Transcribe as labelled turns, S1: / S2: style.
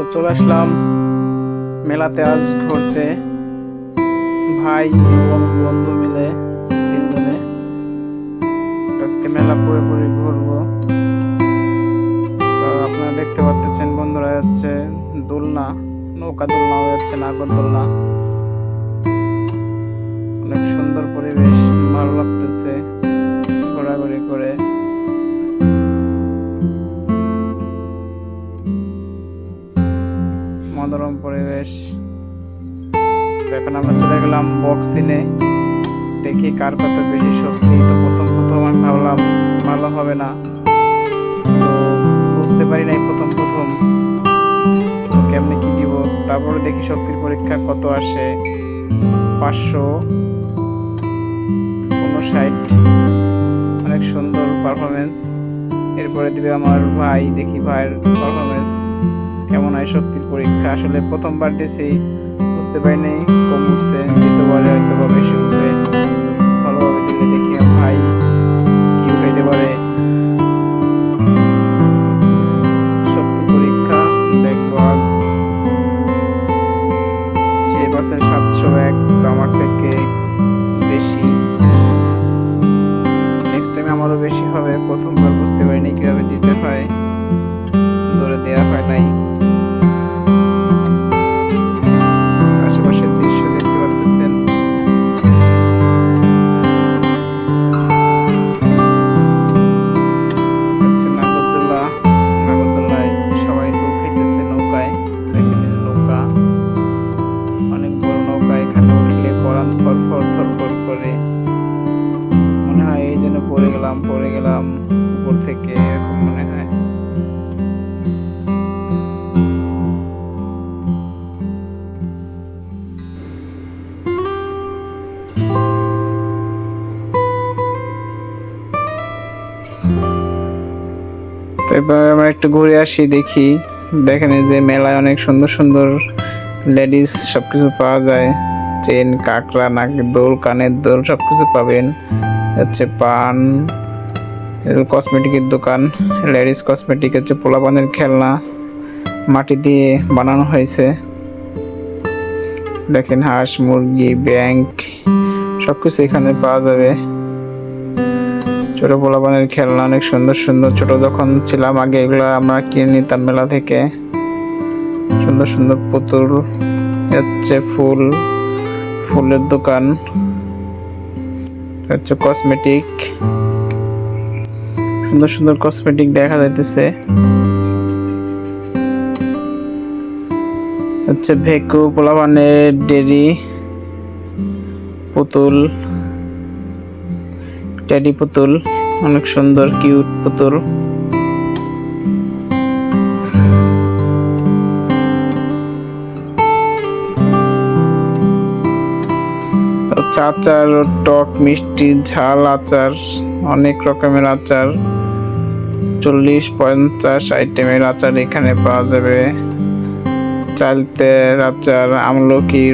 S1: তো চলে আসলাম মেলাতে আজ ঘুরতে। ভাই এবং বন্ধু মিলে তিনজনে আজকে মেলা পুরোপুরি ঘুরবো। তো আপনারা দেখতে পাচ্ছেন বন্ধুরা যাচ্ছে দোলনা, নৌকা দোলনা যাচ্ছে নাগর দোলনা পরিবেশ তো এখন আমরা চলে গেলাম বক্সিনে দেখি কার কত বেশি শক্তি। তো প্রথম প্রথম আমি ভাবলাম, ভালো হবে না। বুঝতে পারি নাই প্রথম প্রথম। কেমনে কি দিব? তারপরে দেখি শক্তির পরীক্ষা কত আসে। পাঁচশো উনষাট। অনেক সুন্দর পারফরমেন্স এরপরে দিবে আমার ভাই। দেখি ভাইয়ের পারফরমেন্স কেমন হয় শক্তির পরীক্ষা? আসলে প্রথমবার দিছি, বুঝতে পারি পারিনি, কম উঠছে, দ্বিতীয়বারে হয়তো বা বেশি উঠবে। গেলাম, পড়ে গেলাম, উপর থেকে এরকম মনে হয়। এবার আমরা একটু ঘুরে আসি, দেখি। দেখেন যে মেলায় অনেক সুন্দর সুন্দর লেডিস সব কিছু পাওয়া যায়। চেন, কাঁকড়া নাকের দোল, কানের দোল সব কিছু পাবেন। হচ্ছে পান কসমেটিকের দোকান, লেডিস কসমেটিক, হচ্ছে পোলাপানের খেলনা, মাটি দিয়ে বানানো হয়েছে। দেখেন হাঁস, মুরগি, ব্যাংক সব কিছু এখানে পাওয়া যাবে। ছোট পোলাপানের খেলনা অনেক সুন্দর সুন্দর। ছোট যখন ছিলাম আগে এগুলো আমরা কিনে নিতাম মেলা থেকে। সুন্দর সুন্দর পুতুল, হচ্ছে ফুল, ফুলের দোকান। হচ্ছে কসমেটিক সুন্দর সুন্দর কসমেটিক দেখা যাইতেছে। হচ্ছে ভেকু পোলাপানের ডেরি, পুতুল টেডি পুতুল, অনেক সুন্দর কিউট পুতুল। আচার, টক, মিষ্টি, ঝাল আচার, অনেক রকমের আচার। চল্লিশ, পঞ্চাশ আইটেমের আচার এখানে পাওয়া যাবে। চালতের আচার আমলকি